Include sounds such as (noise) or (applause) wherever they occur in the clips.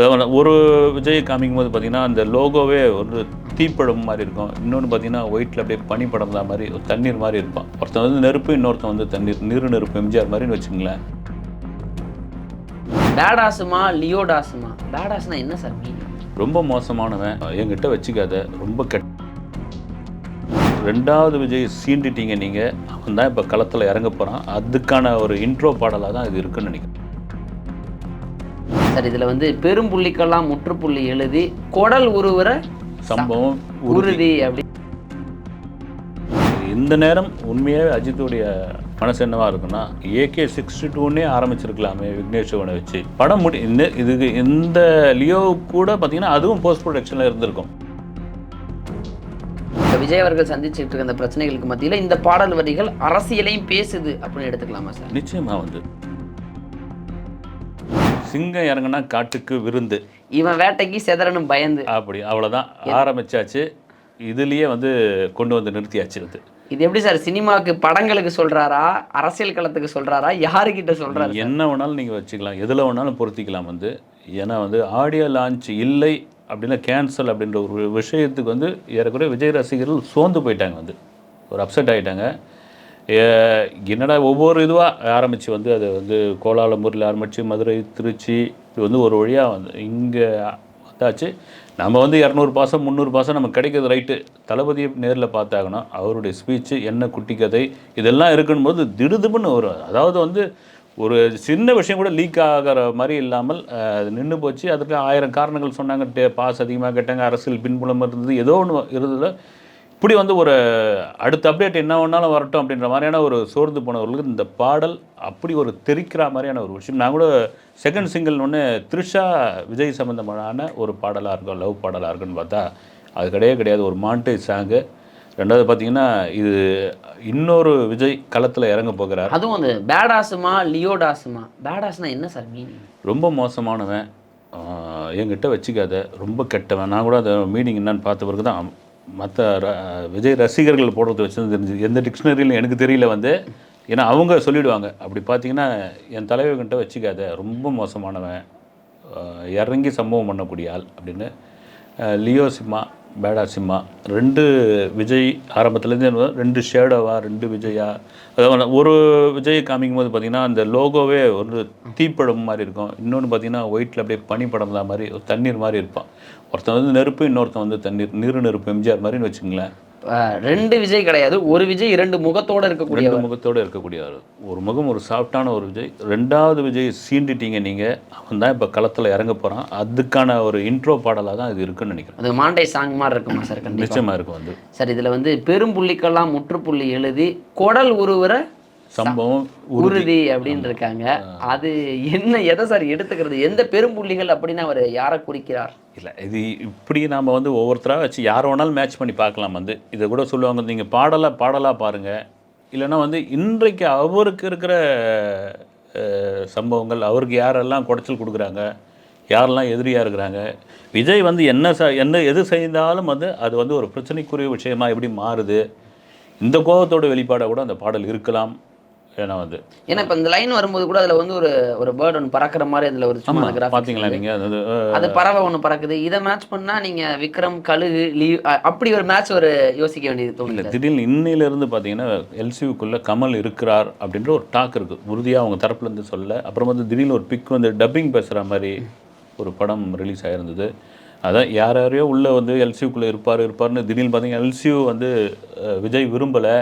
அதாவது ஒரு விஜய் காமிக்கும் போது பார்த்தீங்கன்னா அந்த லோகோவே ஒரு தீப்பழம் மாதிரி இருக்கும். இன்னொன்று பார்த்தீங்கன்னா ஒயிட்டில் அப்படியே பனிப்படம் தான் மாதிரி ஒரு தண்ணீர் மாதிரி இருப்பான். ஒருத்தன் வந்து நெருப்பு இன்னொருத்தன் வந்து தண்ணீர். நீர் நெருப்பு எம்ஜிஆர் மாதிரின்னு வச்சுங்களேன் பேடாஸுமா லியோடாஸுமா பேடாஸ்னா என்ன சார் ரொம்ப மோசமானவன். என்கிட்ட வச்சுக்காத. ரொம்ப கெட்ட ரெண்டாவது விஜய் சீண்டிட்டீங்க நீங்கள் அவன் தான் இப்போ களத்தில் இறங்க போகிறான் அதுக்கான ஒரு இன்ட்ரோ பாடலாக தான் இது இருக்குன்னு நினைக்கிறேன். சார் இதில் வந்து பெரும்புள்ளிக்கெல்லாம் முற்றுப்புள்ளி எழுதி குடல் உருவுற சம்பவம் உறுதி. அப்படி. இந்த நேரம் உண்மையாகவே அஜித்துடைய மனசு என்னவா இருக்குன்னா ஏகே சிக்ஸ்டி டூன்னே ஆரம்பிச்சிருக்கலாமே விக்னேஷ் சிவனை வச்சு. படம் முடி இந்த இதுக்கு இந்த லியோ கூட பார்த்தீங்கன்னா அதுவும் போஸ்ட் ப்ரொடக்ஷனில் இருந்திருக்கும். விஜய் அவர்கள் சந்திச்சுட்டு இருக்க அந்த பிரச்சனைகளுக்கு மத்தியில் இந்த பாடல் வரிகள் அரசியலையும் பேசுது அப்படின்னு எடுத்துக்கலாமா சார்? நிச்சயமாக வந்து. சிங்கம் இறங்குனா காட்டுக்கு விருந்து. இவன் வேட்டைக்கு செதறனும் பயந்து. அப்படி அவ்வளோதான் ஆரம்பிச்சாச்சு. இதுலேயே வந்து கொண்டு வந்து நிறுத்தியாச்சு அது இது எப்படி சார் சினிமாவுக்கு படங்களுக்கு சொல்றாரா அரசியல் களத்துக்கு சொல்றாரா யாருக்கிட்ட சொல்றாரு என்ன வேணாலும் நீங்கள் வச்சுக்கலாம். எதில் வேணாலும் பொருத்திக்கலாம் வந்து. ஏன்னா வந்து ஆடியோ லான்ச் இல்லை அப்படின்னா கேன்சல் அப்படின்ற ஒரு விஷயத்துக்கு வந்து ஏறக்குறைய விஜய் ரசிகர்கள் சோர்ந்து போயிட்டாங்க வந்து. ஒரு அப்செட் ஆகிட்டாங்க என்னடா ஒவ்வொரு இதுவாக ஆரம்பித்து வந்து அது வந்து கோலாலம்பூரில் ஆரம்பித்து மதுரை திருச்சி இது வந்து ஒரு வழியாக வந்து இங்கே வந்தாச்சு. நம்ம வந்து இரநூறு பாசம் முந்நூறு பாசம் நமக்கு கிடைக்கிறது ரைட்டு. தளபதியை நேரில் பார்த்தாகணும். அவருடைய ஸ்பீச்சு என்ன குட்டி கதை இதெல்லாம் இருக்குன்னு போது திடுதுப்புன்னு வரும் அதாவது வந்து ஒரு சின்ன விஷயம் கூட லீக் ஆகிற மாதிரி இல்லாமல் அது நின்று போச்சு. அதுக்கு ஆயிரம் காரணங்கள் சொன்னாங்க. டே- பாஸ் அதிகமாக கேட்டாங்க. அரசியல் பின்புலம் இருந்தது. ஏதோ ஒன்று இருந்ததில் இப்படி வந்து ஒரு அடுத்த அப்டேட் என்ன வேணாலும் வரட்டும் அப்படின்ற மாதிரியான ஒரு சோர்ந்து போனவர்களுக்கு இந்த பாடல் அப்படி ஒரு தெரிக்கிற மாதிரியான ஒரு விஷயம். நான் கூட செகண்ட் சிங்கிள் ஒன்று த்ரிஷா விஜய் சம்மந்தமான ஒரு பாடலாக இருக்கும் லவ் பாடலாக இருக்குன்னு பார்த்தா அது கிடையவே கிடையாது. ஒரு மாண்டேஜ் சாங்கு ரெண்டாவது பார்த்தீங்கன்னா இது இன்னொரு விஜய் களத்தில் இறங்க போகிறார். அதுவும் அந்த பேடாஸுமா லியோடாஸுமா பேடாஸ்னா என்ன சார் மீனிங் ரொம்ப மோசமானவன். என்கிட்ட வச்சுக்காத. ரொம்ப கெட்டவன். நான் கூட அந்த மீனிங் என்னன்னு பார்த்த பிறகு தான் மற்ற விஜய் ரசிகர்கள் போடுறது வச்சு தெரிஞ்சு எந்த டிக்ஷனரியிலும் எனக்கு தெரியல வந்து ஏன்னா அவங்க சொல்லிவிடுவாங்க அப்படி பார்த்தீங்கன்னா என் தலைவர்கிட்ட வச்சுக்காத ரொம்ப மோசமானவன் இறங்கி சம்பவம் பண்ணக்கூடிய ஆள் அப்படின்னு லியோ சிம்மா பேடா சிம்மா ரெண்டு விஜய் ஆரம்பத்துலேருந்து ரெண்டு ஷேடோவா ரெண்டு விஜயா அதாவது ஒரு விஜய் காமிக்கும் போது பார்த்தீங்கன்னா அந்த லோகோவே ஒரு தீப்படம் மாதிரி இருக்கும். இன்னொன்று பார்த்தீங்கன்னா ஒயிட்டில் அப்படியே பனிப்படம் தான் மாதிரி ஒரு தண்ணீர் மாதிரி இருப்பான். ஒருத்தன் வந்து நெருப்பு இன்னொருத்தன் வந்து தண்ணீர் நீர் நெருப்பு எம்ஜிஆர் மாதிரின்னு வச்சுங்களேன் ரெண்டு விஜய் கிடையாது. ஒரு விஜய் இரண்டு முகத்தோட இருக்கக்கூடிய ரெண்டு முகத்தோடு இருக்கக்கூடிய ஆள் ஒரு முகம் ஒரு சாஃப்டான ஒரு விஜய். ரெண்டாவது விஜய் சீண்டிட்டீங்க நீங்கள் அவன் தான் இப்போ களத்தில் இறங்க போகிறான் அதுக்கான ஒரு இன்ட்ரோ பாடலாக தான் இது இருக்குன்னு நினைக்கிறேன். அது மாண்டே சாங் மாதிரி இருக்குமா சார்? நிச்சயமாக இருக்கும் வந்து சார் இதுல வந்து பெரும்புள்ளிக்கெல்லாம் முற்றுப்புள்ளி எழுதி குடல் உருவுற சம்பவம் உறுதி. அப்படின்னு இருக்காங்க. அது என்ன எதை சார் எடுத்துக்கிறது? எந்த பெரும்புள்ளிகள் அப்படின்னு அவர் யாரை குறிக்கிறார்? இல்லை இது இப்படி நாம் வந்து ஒவ்வொருத்தராக வச்சு யார் வேணாலும் மேட்ச் பண்ணி பார்க்கலாம் வந்து. இதை கூட சொல்லுவாங்க நீங்கள் பாடலாக பாடலாக பாருங்கள் இல்லைன்னா வந்து இன்றைக்கு அவருக்கு இருக்கிற சம்பவங்கள் அவருக்கு யாரெல்லாம் குடைச்சல் கொடுக்குறாங்க யாரெல்லாம் எதிரியாக இருக்கிறாங்க விஜய் வந்து என்ன ச என்ன எது செய்தாலும் வந்து அது வந்து ஒரு பிரச்சனைக்குரிய விஷயமா எப்படி மாறுது இந்த கோபத்தோட வெளிப்பாடாக கூட அந்த பாடல் இருக்கலாம். ஏன்னா வந்து ஏன்னா இப்ப இந்த லைன் வரும்போது கூட அதுல வந்து ஒரு ஒரு பேர்ட் ஒன்று பறக்கிற மாதிரி அதுல ஒரு சும்மா பார்த்தீங்களா. நீங்கள் அது அது பறவை ஒன்று பறக்குது. இதை மேட்ச் பண்ணா நீங்க விக்ரம் கழுகு லீவ் அப்படி ஒரு மேட்ச் ஒரு யோசிக்க வேண்டியது தோணுது திடீர்னு இன்னையிலேருந்து பார்த்தீங்கன்னா எல்சியூக்குள்ளே கமல் இருக்கிறார் அப்படின்ற ஒரு டாக் இருக்குது உறுதியாக அவங்க தரப்புலேருந்து சொல்ல அப்புறம் வந்து திடீர்னு ஒரு பிக் வந்து டப்பிங் பேசுகிற மாதிரி ஒரு படம் ரிலீஸ் ஆகிருந்தது அதான் யார் யாரையோ உள்ளே வந்து எல்சியூக்குள்ளே இருப்பார் இருப்பார்னு திடீர்னு பார்த்தீங்கன்னா எல்சியூ வந்து விஜய் விரும்பலை.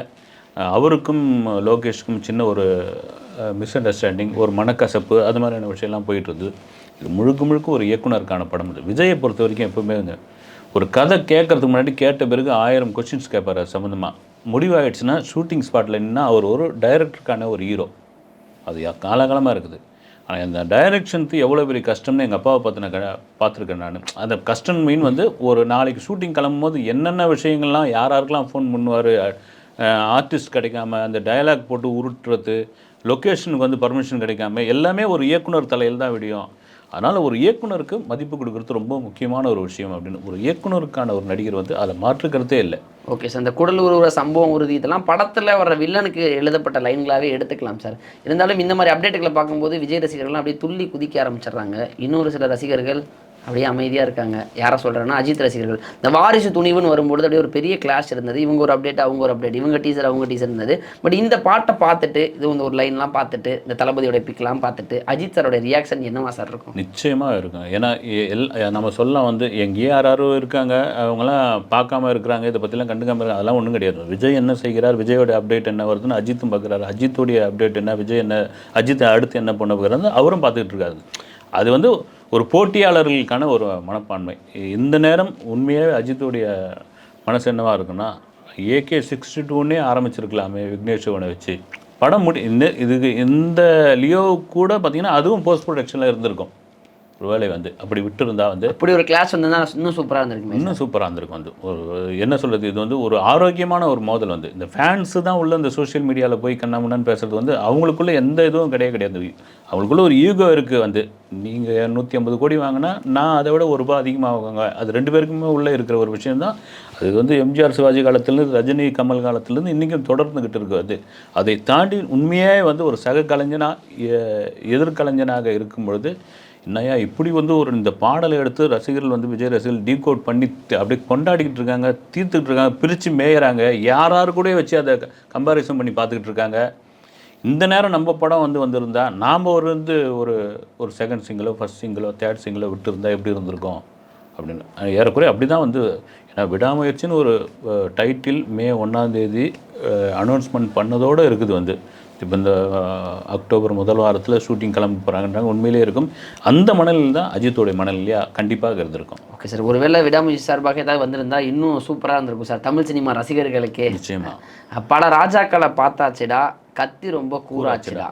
அவருக்கும் லோகேஷ்க்கும் சின்ன ஒரு மிஸ் அண்டர்ஸ்டாண்டிங் ஒரு மனக்கசப்பு அது மாதிரியான விஷயம்லாம் போயிட்டு இருந்தது இது முழுக்க முழுக்க ஒரு இயக்குனருக்கான படம் இது விஜயை பொறுத்த வரைக்கும் எப்பவுமே வந்து ஒரு கதை கேட்கறதுக்கு முன்னாடி கேட்ட பிறகு ஆயிரம் கொஸ்டின்ஸ் கேட்பார் அது சம்மந்தமாக முடிவாயிடுச்சுன்னா ஷூட்டிங் ஸ்பாட்டில் நின்னா அவர் ஒரு டைரக்டருக்கான ஒரு ஹீரோ அது யா- காலகாலமாக இருக்குது. ஆனால் அந்த டைரக்ஷனுக்கு எவ்வளோ பெரிய கஷ்டம்னு எங்கள் அப்பாவை பார்த்து நான் க- பார்த்துருக்கேன் நான். அந்த கஷ்டம் மீன் வந்து ஒரு நாளைக்கு ஷூட்டிங் கிளம்பும் போது என்னென்ன விஷயங்கள்லாம் யார் யாருக்கெல்லாம் ஃபோன் பண்ணுவார் ஆர்டிஸ்ட் கிடைக்காம அந்த டயலாக் போட்டு உருட்டுறது லொக்கேஷனுக்கு வந்து பர்மிஷன் கிடைக்காம எல்லாமே ஒரு இயக்குனர் தலையில் தான் விடியும். அதனால் ஒரு இயக்குனருக்கு மதிப்பு கொடுக்கறது ரொம்ப முக்கியமான ஒரு விஷயம் அப்படின்னு. ஒரு இயக்குனருக்கான ஒரு நடிகர் வந்து அதில் மாற்றுக்கிறதே இல்லை. ஓகே சார் இந்த குடல் உருவுற சம்பவம் உறுதி இதெல்லாம் படத்தில் வர வில்லனுக்கு எழுதப்பட்ட லைன்களாகவே எடுத்துக்கலாம் சார் இருந்தாலும் இந்த மாதிரி அப்டேட்டுகளை பார்க்கும்போது விஜய் ரசிகர்கள்லாம் அப்படியே துள்ளி குதிக்க ஆரம்பிச்சிடுறாங்க. இன்னொரு சில ரசிகர்கள் அப்படியே அமைதியாக இருக்காங்க. யாரை சொல்கிறேன்னா அஜித் ரசிகர்கள். இந்த வாரிசு துணிவுன்னு வரும்பொழுது அப்படியே ஒரு பெரிய கிளாஷ் இருந்தது. இவங்க ஒரு அப்டேட் அவங்க ஒரு அப்டேட் இவங்க டீசர் அவங்க டீசர் இருந்தது. பட் இந்த பாட்டை பார்த்துட்டு இது வந்து ஒரு லைன்லாம் பார்த்துட்டு இந்த தளபதியோட பிக்லாம் பார்த்துட்டு அஜித் சாரோட ரியாக்ஷன் என்னவா சார் இருக்கும்? நிச்சயமாக இருக்கும். ஏன்னா எ- எல் நம்ம சொல்லலாம் வந்து எங்கேயே யாராரோ இருக்காங்க அவங்களாம் பார்க்காம இருக்கிறாங்க. இதை பற்றிலாம் கண்டுக்காம இருக்காங்க. அதெல்லாம் ஒன்றும் கிடையாது. விஜய் என்ன செய்கிறார் விஜயோட அப்டேட் என்ன வருதுன்னு அஜித்தும் பார்க்குறாரு. அஜித்துடைய அப்டேட் என்ன விஜய் என்ன அஜித் அடுத்து என்ன பண்ண போகிறாரு அவரும் பார்த்துக்கிட்டு இருக்காரு. அது வந்து ஒரு போட்டியாளர்களுக்கான ஒரு மனப்பான்மை. இந்த நேரம் உண்மையாகவே அஜித்துடைய மனசு என்னவாக இருக்குன்னா ஏகே சிக்ஸ்டி டூன்னே ஆரம்பிச்சிருக்கலாமே விக்னேஷ் சிவனை வச்சு. படம் முடி இந்த இதுக்கு இந்த லியோ கூட பார்த்திங்கன்னா அதுவும் போஸ்ட் ப்ரொடக்ஷனில் இருந்திருக்கும். ஒருவேளை வந்து அப்படி விட்டுருந்தா வந்து அப்படி ஒரு கிளாஸ் வந்ததுன்னா இன்னும் சூப்பராக இருந்திருக்குமே. இன்னும் சூப்பராக இருந்திருக்கும் வந்து. ஒரு என்ன சொல்கிறது இது வந்து ஒரு ஆரோக்கியமான ஒரு மோதல் வந்து. இந்த ஃபேன்ஸு தான் உள்ள இந்த சோஷியல் மீடியாவில் போய் கண்ணாமுன்னான்னு பேசுறது வந்து அவங்களுக்குள்ள எந்த இதுவும் கிடையாது கிடையாது. அவங்களுக்குள்ள ஒரு ஈகோ இருக்குது வந்து. நீங்கள் நூற்றி ஐம்பது கோடி வாங்கினா நான் அதை விட ஒரு ரூபாய் அதிகமாக வாங்குங்க. அது ரெண்டு பேருக்குமே உள்ளே இருக்கிற ஒரு விஷயம் தான். அது வந்து எம்ஜிஆர் சிவாஜி காலத்துலேருந்து ரஜினி கமல் காலத்துலேருந்து இன்றைக்கும் தொடர்ந்துக்கிட்டு இருக்கு அது அதை தாண்டி உண்மையே வந்து ஒரு சக கலைஞனாக எதிர்கலைஞனாக இருக்கும் பொழுது என்னையா இப்படி வந்து ஒரு இந்த பாடலை எடுத்து ரசிகர்கள் வந்து விஜய் ரசிகர்கள் டீகோட் பண்ணி அப்படியே கொண்டாடிக்கிட்டு இருக்காங்க தீர்த்துக்கிட்டு இருக்காங்க பிரித்து மேயறாங்க. யார் யார் கூட வச்சு அதை கம்பாரிசன் பண்ணி பார்த்துக்கிட்டு இருக்காங்க. இந்த நேரம் நம்ம படம் வந்து வந்திருந்தா நாம் ஒரு வந்து ஒரு ஒரு செகண்ட் சிங்கிளோ ஃபர்ஸ்ட் சிங்கிளோ தேர்ட் சிங்கிளோ விட்டுருந்தா எப்படி இருந்திருக்கும்? அப்படின்னு. ஏறக்குறைய அப்படி தான் வந்து ஏன்னா விடாமுயற்சின்னு ஒரு டைட்டில் மே ஒன்றாந்தேதி அனௌன்ஸ்மெண்ட் பண்ணதோடு இருக்குது வந்து. இப்போ இந்த அக்டோபர் முதல் வாரத்தில் ஷூட்டிங் கிளம்ப போகிறாங்கன்றாங்க உண்மையிலேயே இருக்கும். அந்த மணலில் தான் அஜித்தோடைய மணல் இல்லையா? கண்டிப்பாக இருந்திருக்கும். Okay sir. ஒருவேளை விடாமுயற்சி சார்பாக ஏதாவது வந்திருந்தா இன்னும் சூப்பராக இருந்திருக்கும் சார். தமிழ் சினிமா ரசிகர்களுக்கே. நிச்சயமாக பல ராஜாக்களை பார்த்தாச்சுடா. கத்தி ரொம்ப கூறாச்சுடா.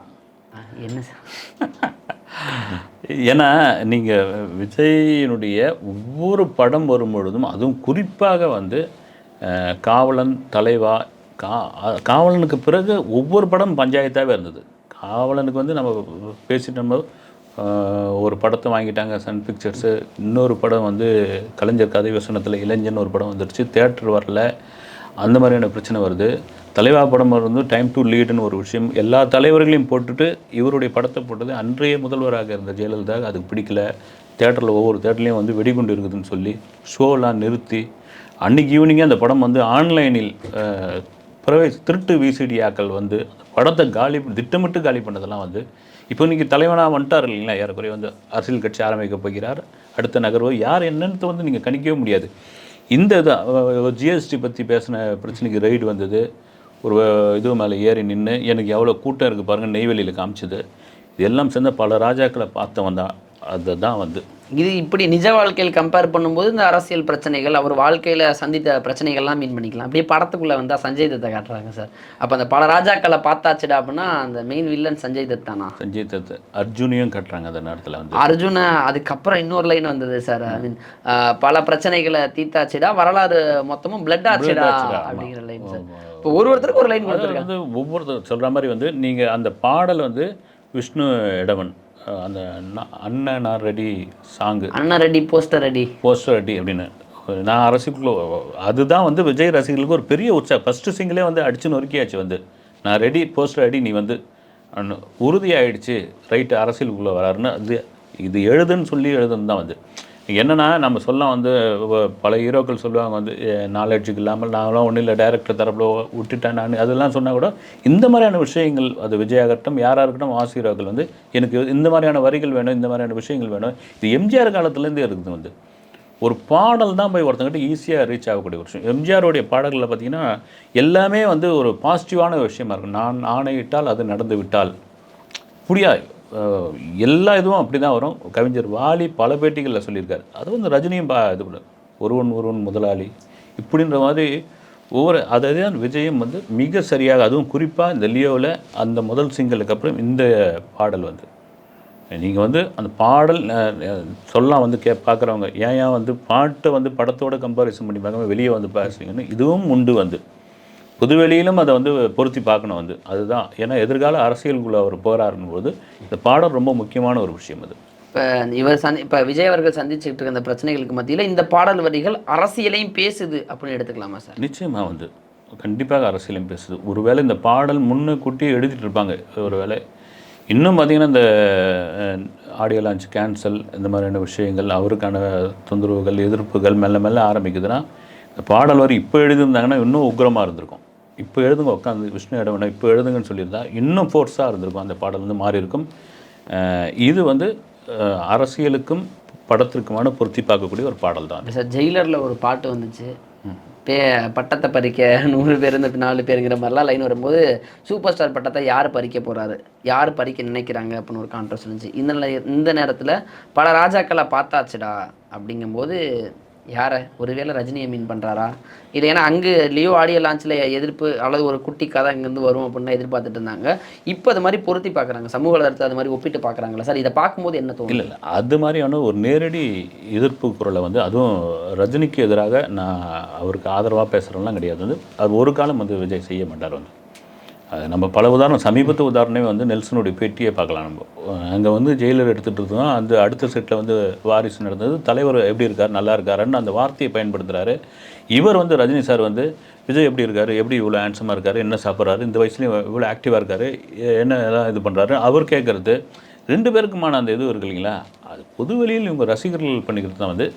என்ன சார்? (laughs) ஏன்னா நீங்கள் விஜயினுடைய ஒவ்வொரு படம் வரும் பொழுதும் அதுவும் குறிப்பாக வந்து காவலன் தலைவா கா காவலனுக்கு பிறகு ஒவ்வொரு படம் பஞ்சாயத்தாகவே இருந்தது. காவலனுக்கு வந்து நம்ம பேசிட்டு நம்ம ஒரு படத்தை வாங்கிட்டாங்க சன் பிக்சர்ஸு. இன்னொரு படம் வந்து கலைஞர் கதை வசனத்தில் இளைஞன் ஒரு படம் வந்துடுச்சு தேட்டர் வரல. அந்த மாதிரியான பிரச்சனை வருது. தலைவா படம் வந்து டைம் டு லீடுன்னு ஒரு விஷயம். எல்லா தலைவர்களையும் போட்டுட்டு இவருடைய படத்தை போட்டது அன்றைய முதல்வராக இருந்த ஜெயலலிதா. அதுக்கு பிடிக்கல. தேட்டரில் ஒவ்வொரு தேட்டர்லேயும் வந்து வெடிகுண்டு இருக்குதுன்னு சொல்லி ஷோலாம் நிறுத்தி அன்னைக்கு ஈவினிங்கே அந்த படம் வந்து ஆன்லைனில் அஹ், பிறவை திருட்டு விசிடி ஆக்கள் வந்து படத்தை காலி திட்டமிட்டு காலி பண்ணதெல்லாம் வந்து இப்போ இன்னைக்கு தலைவனாக வந்துட்டார் இல்லைங்களா? ஏறக்குறைய வந்து அரசியல் கட்சி ஆரம்பிக்க போகிறார். அடுத்த நகர்வு யார் என்னன்னு வந்து நீங்கள் கணிக்கவே முடியாது. இந்த இது ஜிஎஸ்டி பற்றி பேசின பிரச்சனைக்கு ரைடு வந்தது. ஒரு இது மேலே ஏறி நின்று எனக்கு எவ்வளோ கூட்டம் இருக்குது பாருங்கள் நெய்வேலியில் காமிச்சது. இது எல்லாம் சேர்ந்த பல ராஜாக்களை பார்த்தவன் தான் அதுதான் வந்து. இது இப்படி நிஜ வாழ்க்கையில் கம்பேர் பண்ணும்போது இந்த அரசியல் பிரச்சனைகள் அவர் வாழ்க்கையில் சந்தித்த பிரச்சனைகள்லாம் மீன் பண்ணிக்கலாம். அப்படியே படத்துக்குள்ளே வந்தால் சஞ்சய் தத்தை காட்டுறாங்க சார். அப்போ அந்த பல ராஜாக்களை பார்த்தாச்சுடா அப்படின்னா அந்த மெயின் வில்லன் சஞ்சய் தத் தானா? சஞ்சய் தத் அர்ஜுனையும் கட்டுறாங்க அந்த நேரத்தில் வந்து. அர்ஜுன அதுக்கப்புறம் இன்னொரு லைன் வந்தது சார். ஐ மீன் பல பிரச்சனைகளை தீத்தாச்சுடா வரலாறு மொத்தமும் பிளட் ஆச்சுடா. அப்படிங்கிற லைன் சார். இப்போ ஒரு ஒருத்தருக்கு ஒரு லைன் கொடுத்துருக்காங்க. வந்து ஒவ்வொருத்தர் சொல்கிற மாதிரி வந்து நீங்கள் அந்த பாடல் வந்து விஷ்ணு இடவன் அந்த அண்ணன் நான் ரெடி சாங்கு. அண்ணா ரெடி போஸ்டர் ரெடி. போஸ்டர் அடி அப்படின்னு. நான் அரசுக்குள்ள அதுதான் வந்து விஜய் ரசிகர்களுக்கு ஒரு பெரிய உற்சாகம் ஃபஸ்ட்டு சிங்கிளே வந்து அடிச்சு நொறுக்கியாச்சு வந்து. நான் ரெடி போஸ்டர் அடி நீ வந்து உறுதியாயிடுச்சு. ரைட்டு அரசியலுக்குள்ளே வராருன்னு அது இது எழுதுன்னு சொல்லி எழுதுன்னு தான் வந்து. என்னென்னா நம்ம சொல்ல வந்து பல ஹீரோக்கள் சொல்லுவாங்க வந்து நாலேஜுக்கு இல்லாமல் நாங்களாம் ஒன்றும் இல்லை டைரக்டர் தரப்பில் விட்டுட்டேன் நான். அதெல்லாம் சொன்னால் கூட இந்த மாதிரியான விஷயங்கள் அது விஜயாகட்டும் யாராக இருக்கட்டும் ஆஸ் ஹீரோக்கள் வந்து எனக்கு இந்த மாதிரியான வரிகள் வேணும் இந்த மாதிரியான விஷயங்கள் வேணும். இது எம்ஜிஆர் காலத்துலேருந்தே இருக்குது வந்து. ஒரு பாடல் தான் போய் ஒருத்தங்கிட்ட ஈஸியாக ரீச் ஆகக்கூடிய ஒரு விஷயம். எம்ஜிஆருடைய பாடல்களில் பார்த்தீங்கன்னா எல்லாமே வந்து ஒரு பாசிட்டிவான விஷயமா இருக்கும். நான் ஆணையிட்டால் அது நடந்து விட்டால் புரியாது. எல்லா இதுவும் அப்படி தான் வரும். கவிஞர் வாலி பல பேட்டிகளில் சொல்லியிருக்காரு. அது வந்து ரஜினியும் பா இது பண்ண ஒருவன் ஒருவன் முதலாளி. இப்படின்ற மாதிரி ஒவ்வொரு அதை தான் விஜயம் வந்து மிக சரியாக அதுவும் குறிப்பாக இந்த லியோவில் அந்த முதல் சிங்கலுக்கு அப்புறம் இந்த பாடல் வந்து. நீங்கள் வந்து அந்த பாடல் சொல்லலாம் வந்து கே பார்க்குறவங்க ஏன் ஏன் வந்து பாட்டை வந்து படத்தோட கம்பாரிசன் பண்ணி பார்க்காம வெளியே வந்து பேசுறீங்கன்னு இதுவும் உண்டு வந்து. புதுவெளியிலும் அதை வந்து பொருத்தி பார்க்கணும் வந்து. அதுதான். ஏன்னா எதிர்கால அரசியலுக்குள்ள அவர் போகிறாருன்னு போது இந்த பாடல் ரொம்ப முக்கியமான ஒரு விஷயம் அது. இப்போ இவர் சந்தி இப்போ விஜய் அவர்கள் சந்திச்சுட்டு இருக்க இந்த பிரச்சனைகளுக்கு மத்தியில் இந்த பாடல் வரிகள் அரசியலையும் பேசுது அப்படின்னு எடுத்துக்கலாமா சார்? நிச்சயமாக வந்து. கண்டிப்பாக அரசியலும் பேசுது. ஒருவேளை இந்த பாடல் முன்னுக்கூட்டி எழுதிட்டு இருப்பாங்க. ஒருவேளை இன்னும் பார்த்தீங்கன்னா இந்த ஆடியோ லான்ச் கேன்சல் இந்த மாதிரியான விஷயங்கள் அவருக்கான தொந்தரவுகள் எதிர்ப்புகள் மெல்ல மெல்ல ஆரம்பிக்குதுன்னா இந்த பாடல் வரி இப்போ எழுதியிருந்தாங்கன்னா இன்னும் உக்கிரமாக இருந்திருக்கும். இப்போ எழுதுங்க உட்காந்து விஷ்ணு இடவனை இப்போ எழுதுங்கன்னு சொல்லியிருந்தா இன்னும் ஃபோர்ஸாக இருந்திருக்கும். அந்த பாடல் வந்து மாறி இருக்கும் அஹ் இது வந்து அரசியலுக்கும் படத்திற்குமான பொருத்தி பார்க்கக்கூடிய ஒரு பாடல் தான் சார் ஜெயிலரில் ஒரு பாட்டு வந்துச்சு. பே பட்டத்தை பறிக்க (laughs) நூறு பேர் இந்த நாலு பேருங்கிற மாதிரிலாம் லைன் வரும்போது சூப்பர் ஸ்டார் பட்டத்தை யார் பறிக்க போகிறாரு யார் பறிக்க நினைக்கிறாங்க? அப்படின்னு ஒரு கான்ட்ரஸ் இருந்துச்சு. இந்த இந்த நேரத்தில் பல ராஜாக்களை பார்த்தாச்சுடா அப்படிங்கும்போது யாரை? ஒருவேளை ரஜினியை மீன் பண்ணுறாரா இது ஏன்னா அங்கே லியோ ஆடியோ லான்ச்சில் எதிர்ப்பு அல்லது ஒரு குட்டி கதை இங்கேருந்து வரும் அப்படின்னு எதிர்பார்த்துட்டு இருந்தாங்க. இப்போ அது மாதிரி பொருத்தி பார்க்குறாங்க. சமூக வளர்த்து அது மாதிரி ஒப்பிட்டு பார்க்குறாங்களா சார். இதை பார்க்கும்போது என்ன தோணும் இல்லை இல்லை. அது மாதிரியான ஒரு நேரடி எதிர்ப்பு குரலை வந்து அதுவும் ரஜினிக்கு எதிராக நான் அவருக்கு ஆதரவாக பேசுகிறேன்லாம் கிடையாது. வந்து அது ஒரு காலம் வந்து விஜய் செய்ய மாட்டார் வந்து. அது நம்ம பல உதாரணம் சமீபத்து உதாரணமே வந்து நெல்சனுடைய பேட்டியே பார்க்கலாம் நம்ம. அங்கே வந்து ஜெயிலர் எடுத்துகிட்டு இருக்கோம் அந்த அடுத்த செட்டில் வந்து வாரிசு நடந்தது. தலைவர் எப்படி இருக்கார் நல்லா இருக்காருன்னு அந்த வார்த்தையை பயன்படுத்துகிறாரு இவர் வந்து ரஜினி சார் வந்து விஜய் எப்படி இருக்கார் எப்படி இவ்வளோ ஹேண்ட்ஸமாக இருக்கார் என்ன சாப்பிட்றாரு இந்த வயசுலேயும் இவ்வளோ ஆக்டிவாக இருக்காரு என்ன எல்லாம் இது பண்ணுறாரு அவர் கேட்குறது ரெண்டு பேருக்குமான அந்த இது இருக்கு இல்லைங்களா? அது பொது வெளியில் இவங்க ரசிகர்கள் பண்ணிக்கிறது தான் வந்து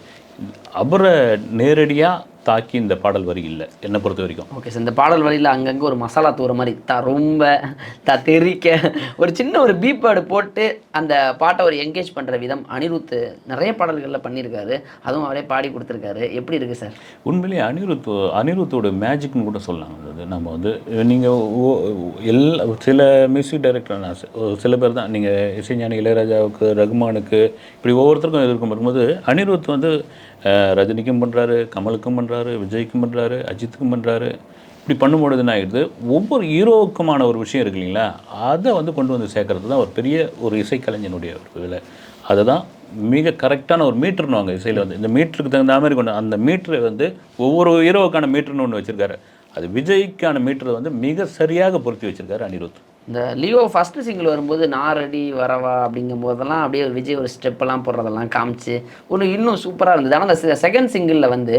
அவரை நேரடியாக தாக்கி இந்த பாடல் வரி இல்லை. என்னை பொறுத்த வரைக்கும். ஓகே சார் இந்த பாடல் வழியில் அங்கங்கே ஒரு மசாலா தூர மாதிரி த ரொம்ப த தெறிக்க ஒரு சின்ன ஒரு பீப்பாடு போட்டு அந்த பாட்டை ஒரு என்கேஜ் பண்ணுற விதம் அனிருத் நிறைய பாடல்களில் பண்ணியிருக்காரு. அதுவும் அவரே பாடி கொடுத்துருக்காரு. எப்படி இருக்குது சார் உண்மையிலேயே அனிருத் அனிருத்தோட மேஜிக்னு கூட சொல்லலாம். அது நம்ம வந்து நீங்கள் எல்லா சில மியூசிக் டைரக்டர் நான் சில பேர் தான். நீங்கள் இசைஞானி இளையராஜாவுக்கு ரகுமானுக்கு இப்படி ஒவ்வொருத்தருக்கும் எதிர்க்கும் வரும்போது அனிருத் வந்து ரஜினிக்கும் பண்ணுறாரு கமலுக்கும் பண்ணுறாரு விஜய்க்கும் பண்ணுறாரு அஜித்துக்கும் பண்ணுறாரு இப்படி பண்ணும்பொழுது என்ன ஆகிடுது ஒவ்வொரு ஹீரோவுக்குமான ஒரு விஷயம் இருக்கு இல்லைங்களா? அதை வந்து கொண்டு வந்து சேர்க்கறது தான் ஒரு பெரிய ஒரு இசைக்கலைஞனுடைய ஒரு வேலை. அதை தான் மிக கரெக்டான ஒரு மீட்டர்னு வாங்க இசையில் வந்து. இந்த மீட்டருக்கு தகுந்த மாதிரி கொண்டு அந்த மீட்டரை வந்து ஒவ்வொரு ஹீரோவுக்கான மீட்டர்னு ஒன்று வச்சுருக்காரு. அது விஜய்க்கான மீட்டரை வந்து மிக சரியாக பொருத்தி வச்சுருக்காரு அனிருத். இந்த லியோ ஃபஸ்ட்டு சிங்கிள் வரும்போது நாரடி வரவா? அப்படிங்கும் போதெல்லாம் அப்படியே விஜய் ஒரு ஸ்டெப்பெல்லாம் போடுறதெல்லாம் காமிச்சு ஒன்று இன்னும் சூப்பராக இருந்தது. ஆனால் அந்த செகண்ட் சிங்கிளில் வந்து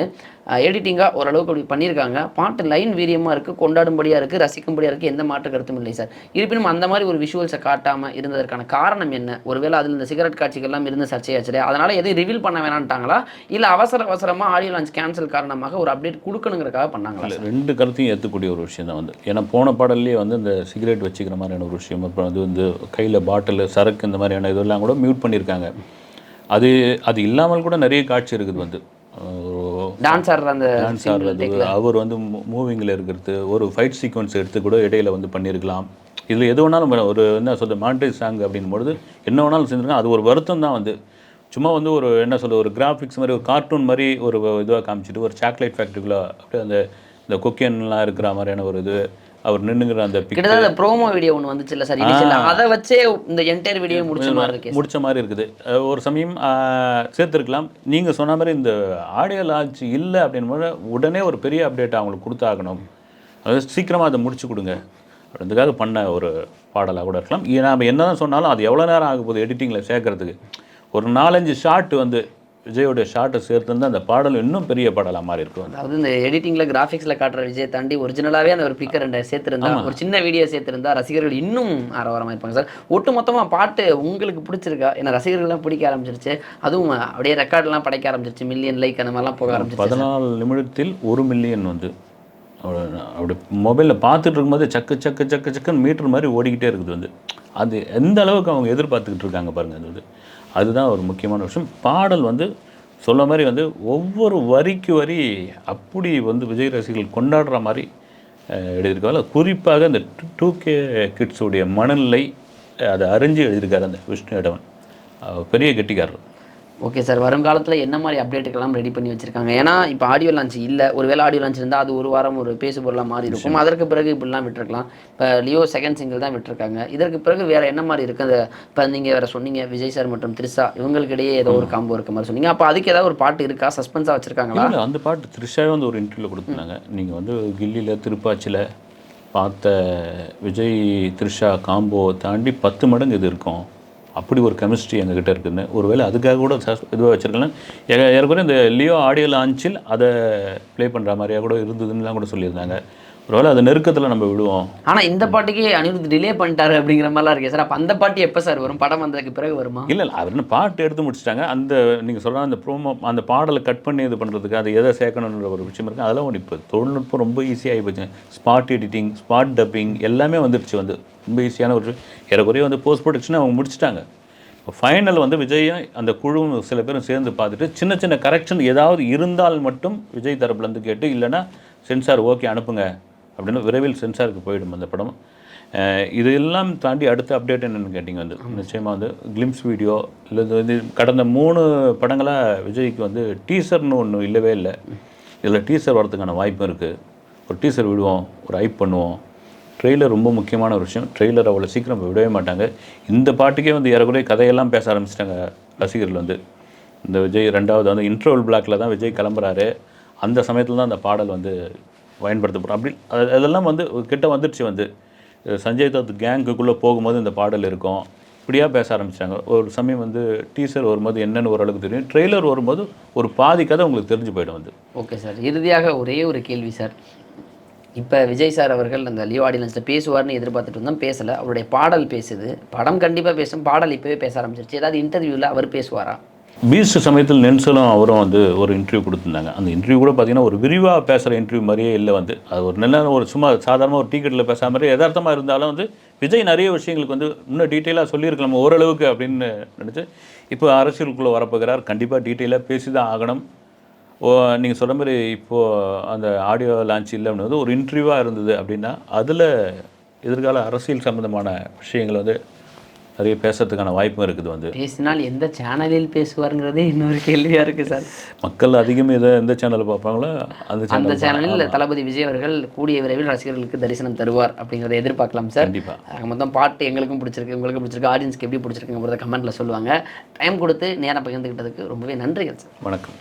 எடிட்டிங்காக ஓரளவுக்கு அப்படி பண்ணியிருக்காங்க. பாட்டு லைன் வீரியமாக இருக்குது கொண்டாடும்படியாக இருக்குது ரசிக்கும்படியாக இருக்குது எந்த மாற்று கருத்தும் இல்லை சார் இருப்பினும் அந்த மாதிரி ஒரு விஷுவல்ஸை காட்டாமல் இருந்ததற்கான காரணம் என்ன? ஒருவேளை அதில் இந்த சிகரெட் காட்சிகள்லாம் இருந்து சர்ச்சையாச்சு அதனால் எதையும் ரிவீல் பண்ண வேணான்ட்டாங்களா? இல்லை அவசர அவசரமாக ஆடியோ லான்ச் கேன்சல் காரணமாக ஒரு அப்டேட் கொடுக்கணுங்கிறக்காக பண்ணாங்களா ரெண்டு கருத்தையும் ஏற்றக்கூடிய ஒரு விஷயம் தான் வந்து. ஏன்னா போன பாடல்லையே வந்து இந்த சிகரெட் வச்சுக்கிற மாதிரியான ஒரு விஷயம் அப்புறம் அது வந்து கையில் பாட்டில் சரக்கு இந்த மாதிரியான இதெல்லாம் கூட மியூட் பண்ணியிருக்காங்க. அது அது இல்லாமல் கூட நிறைய காட்சி இருக்குது வந்து. டான்ஸ் ஆடுற அந்த டான்ஸ் ஆடுறது அவர் வந்து மூவிங்கில் இருக்கிறது ஒரு ஃபைட் சீக்வன்ஸ் எடுத்து கூட இடையில வந்து பண்ணியிருக்கலாம். இதில் எது வேணாலும் ஒரு என்ன சொல்றது மாண்டேஜ் சாங் அப்படின்னும் பொழுது என்ன வேணாலும் செஞ்சுருக்காங்க அது ஒரு வருத்தம் தான் வந்து. சும்மா வந்து ஒரு என்ன சொல்றது ஒரு கிராஃபிக்ஸ் மாதிரி ஒரு கார்ட்டூன் மாதிரி ஒரு இதுவாக காமிச்சிட்டு ஒரு சாக்லேட் ஃபேக்ட்ரிக்குள்ளே அப்படியே அந்த இந்த கொக்கியன்லாம் இருக்கிற மாதிரியான ஒரு இது. அவர் நின்னுங்கிற அந்த கிட்டத்தட்ட ப்ரோமோ வீடியோ ஒன்று வந்துச்சு இல்லை சார் அதை வச்சே இந்த என்டையர் வீடியோ முடிச்ச மாதிரி இருக்கு முடிச்ச மாதிரி இருக்குது. ஒரு சமயம் சேர்த்திருக்கலாம். நீங்கள் சொன்ன மாதிரி இந்த ஆடியோ லான்ச் இல்லை அப்படின்னு உடனே ஒரு பெரிய அப்டேட் அவங்களுக்கு கொடுத்தாகணும். அது சீக்கிரமாக அதை முடிச்சு கொடுங்க. அதுக்காக பண்ண ஒரு பாடலாக கூட இருக்கலாம். நம்ம என்ன தான் சொன்னாலும் அது எவ்வளோ நேரம் ஆக போகுது எடிட்டிங்கில் சேர்க்கறதுக்கு. ஒரு நாலஞ்சு ஷாட் வந்து விஜயோட ஷாட்டை சேர்த்துருந்தா அந்த பாடல் இன்னும் பெரிய பாடலாக மாறி இருக்கும். அதாவது இந்த எடிட்டிங்ல கிராஃபிக்ஸ்ல காட்டுற விஜய் தாண்டி ஒரிஜினலாவே அந்த ஒரு பிக்கர் ரெண்டு சேர்த்திருந்தா ஒரு சின்ன வீடியோ சேர்த்திருந்தா ரசிகர்கள் இன்னும் ஆரவாரமா இருப்பாங்க. சார் ஒட்டு மொத்தமா பாட்டு உங்களுக்கு பிடிச்சிருக்கா? ஏன்னா ரசிகர்கள்லாம் பிடிக்க ஆரம்பிச்சிருச்சு. அதுவும் அப்படியே ரெக்கார்ட்லாம் படைக்க ஆரம்பிச்சிருச்சு. மில்லியன் லைக் அந்த மாதிரிலாம் போக ஆரம்பிச்சிருச்சு. பதினாலு நிமிடத்தில் ஒரு மில்லியன் வந்து. அப்படி மொபைலில் பார்த்துட்டு இருக்கும்போது சக்கு சக்கு சக்கு சக்குன்னு மீட்டர் மாதிரி ஓடிக்கிட்டே இருக்குது வந்து. அது எந்த அளவுக்கு அவங்க எதிர்பார்த்துக்கிட்டு இருக்காங்க பாருங்கள் அது அதுதான் ஒரு முக்கியமான விஷயம். பாடல் வந்து சொல்ல மாதிரி வந்து ஒவ்வொரு வரிக்கு வரி அப்படி வந்து விஜய் ரசிகர்கள் கொண்டாடுற மாதிரி எழுதியிருக்காங்க. குறிப்பாக அந்த டூ கே கிட்ஸுடைய மனநிலை அதை அறிஞ்சு எழுதியிருக்காரு அந்த விஷ்ணு இடவன் பெரிய கெட்டிக்காரர். ஓகே சார் வருங்காலத்தில் என்ன மாதிரி அப்டேட்டுக்கெல்லாம் ரெடி பண்ணி வச்சிருக்காங்க? ஏன்னா இப்போ ஆடியோ லான்ச் இல்லை. ஒருவேளை ஆடியோ லான்ச் இருந்தால் அது ஒரு வாரம் ஒரு பேசு பொருளாக மாறி இருக்கும். அதற்கு பிறகு இப்படிலாம் விட்டுருக்கலாம். இப்போ லியோ செகண்ட் சிங்கிள் தான் விட்டுருக்காங்க. இதற்கு பிறகு வேற என்ன மாதிரி இருக்கு? அந்த இப்போ நீங்கள் வேற சொன்னீங்க விஜய் சார் மற்றும் த்ரிஷா இவங்களுக்கு இடையே ஏதோ ஒரு காம்போ இருக்க மாதிரி சொன்னீங்க. அப்போ அதுக்கு ஏதாவது ஒரு பாட்டு இருக்கா? சஸ்பென்ஸாக வச்சிருக்காங்களா? அந்த பாட்டு த்ரிஷாவே வந்து ஒரு இன்டர்வியூவில் கொடுத்துருந்தாங்க. நீங்கள் வந்து கில்லியில் திருப்பாச்சியில் பார்த்த விஜய் த்ரிஷா காம்போ தாண்டி பத்து மடங்கு இது இருக்கும். அப்படி ஒரு கெமிஸ்ட்ரி எங்ககிட்ட இருக்குதுன்னு ஒருவேளை அதுக்காக கூட இதுவாக வச்சுருக்கலாம். ஏற்கனவே இந்த லியோ ஆடியோ லான்ச்சில் அதை ப்ளே பண்ணுற மாதிரியாக கூட இருந்ததுன்னுலாம் கூட சொல்லியிருந்தாங்க. ஒருவேளை அது நெருக்கத்தில் நம்ம விடுவோம். ஆனா இந்த பாட்டுக்கே அனிருத் டிலே பண்ணிட்டாரு அப்படிங்கிற மாதிரிலாம் இருக்கு சார். அப்ப அந்த பாட்டு எப்ப சார் வரும்? படம் வந்ததுக்கு பிறகு வருமா? இல்லை இல்லை. அவர் பாட்டு எடுத்து முடிச்சிட்டாங்க. அந்த நீங்கள் சொல்கிற அந்த ப்ரோமோ அந்த பாடலை கட் பண்ணி இது பண்ணுறதுக்கு அது எதை சேர்க்கணுன்ற ஒரு விஷயம் இருக்குது அதெல்லாம் ஒன்று இப்போ தொழில்நுட்பம் ரொம்ப ஈஸியாகி போச்சு. ஸ்பாட் எடிட்டிங் ஸ்பாட் டப்பிங் எல்லாமே வந்துடுச்சு வந்து. ரொம்ப ஈஸியான ஒரு ஏறக்குறைய வந்து போஸ்ட் ப்ரொடக்ஷன் அவங்க முடிச்சிட்டாங்க. இப்போ ஃபைனல் வந்து விஜயும் அந்த குழுவும் சில பேரும் சேர்ந்து பார்த்துட்டு சின்ன சின்ன கரெக்ஷன் ஏதாவது இருந்தால் மட்டும் விஜய் தரப்புலேருந்து கேட்டு இல்லைன்னா சென்சார் ஓகே அனுப்புங்க. அப்படின்னு விரைவில் சென்சாருக்கு போயிடும் அந்த படம். இது எல்லாம் தாண்டி அடுத்த அப்டேட் என்னன்னு கேட்டிங்க வந்து நிச்சயமாக வந்து கிளிம்ஸ் வீடியோ இல்லை வந்து கடந்த மூணு படங்களாக விஜய்க்கு வந்து டீசர்னு ஒன்று இல்லவே இல்லை. இதில் டீசர் வரதுக்கான வாய்ப்பும் இருக்குது ஒரு டீசர் விடுவோம் ஒரு ஐப் பண்ணுவோம். ட்ரெய்லர் ரொம்ப முக்கியமான ஒரு விஷயம். ட்ரெய்லர் அவ்வளோ சீக்கிரம் விடவே மாட்டாங்க. இந்த பாட்டுக்கே வந்து ஏறக்குறைய கதையெல்லாம் பேச ஆரம்பிச்சிட்டாங்க ரசிகர்கள் வந்து. இந்த விஜய் ரெண்டாவது வந்து இன்ட்ரோல் பிளாக்ல தான் விஜய் கிளம்புறாரு. அந்த சமயத்தில் தான் அந்த பாடல் வந்து பயன்படுத்தப்படும். அப்படி அது- அதெல்லாம் வந்து கிட்ட வந்துடுச்சு வந்து. சஞ்சய் தத் கேங்குக்குள்ளே போகும்போது இந்த பாடல் இருக்கும். இப்படியாக பேச ஆரம்பித்தாங்க ஒரு சமயம் வந்து டீசர் வரும்போது என்னென்னு ஓரளவுக்கு தெரியும். ட்ரெய்லர் வரும்போது ஒரு பாதி கதை உங்களுக்கு தெரிஞ்சு போயிடும் வந்து. Okay sir. இறுதியாக ஒரே ஒரு கேள்வி சார். இப்போ விஜய் சார் அவர்கள் அந்த லியோ ஆடியன்ஸில் பேசுவார்னு எதிர்பார்த்துட்டு இருந்தோம். பேசலை. அவருடைய பாடல் பேசுது. படம் கண்டிப்பாக பேசும். பாடல் இப்போவே பேச ஆரம்பிச்சிருச்சு. ஏதாவது இன்டர்வியூவில் அவர் பேசுவாரா? பீஸ்ட் சமயத்தில் நென்சலும் அவரும் வந்து ஒரு இன்டர்வியூ கொடுத்துருந்தாங்க. அந்த இன்டர்வியூ கூட பார்த்தீங்கன்னா ஒரு விரிவாக பேசுகிற இன்டர்வியூ மாதிரியே இல்லை வந்து. அது ஒரு நல்ல ஒரு சும்மா சாதாரணமாக ஒரு டிக்கெட்டில் பேசாத மாதிரி யதார்த்தமாக இருந்தாலும் வந்து விஜய் நிறைய விஷயங்களுக்கு வந்து இன்னும் டீட்டெயிலாக சொல்லியிருக்கலாம். ஓரளவுக்கு அப்படின்னு நினச்சி இப்போ அரசியலுக்குள்ளே வரப்போகிறார். கண்டிப்பாக டீட்டெயிலாக பேசி தான் ஆகணும். ஓ நீங்கள் சொல்கிற மாதிரி இப்போது அந்த ஆடியோ லான்ச் இல்லை வந்து ஒரு இன்டர்வியூவாக இருந்தது அப்படின்னா அதில் எதிர்கால அரசியல் சம்மந்தமான விஷயங்கள் வந்து நிறைய பேசுறதுக்கான வாய்ப்பும் இருக்குது வந்து. பேசினால் எந்த சேனலில் பேசுவாருங்கிறதே இன்னொரு கேள்வியாக இருக்குது சார். மக்கள் அதிகம் இதை எந்த சேனலில் பார்ப்பாங்களோ அந்த அந்த சேனல் சேனலில் தளபதி விஜய் அவர்கள் கூடிய விரைவில் ரசிகர்களுக்கு தரிசனம் தருவார் அப்படிங்கிறத எதிர்பார்க்கலாம் சார். கண்டிப்பாக மொத்தம் பாட்டு எங்களுக்கும் பிடிச்சிருக்கு உங்களுக்கும் பிடிச்சிருக்கு ஆடியன்ஸ்க்கு எப்படி பிடிச்சிருக்குங்கிறத கமெண்ட்டில் சொல்லுவாங்க. டைம் கொடுத்து நேரம் பகிர்ந்துக்கிட்டதுக்கு ரொம்பவே நன்றிகள் சார். வணக்கம்.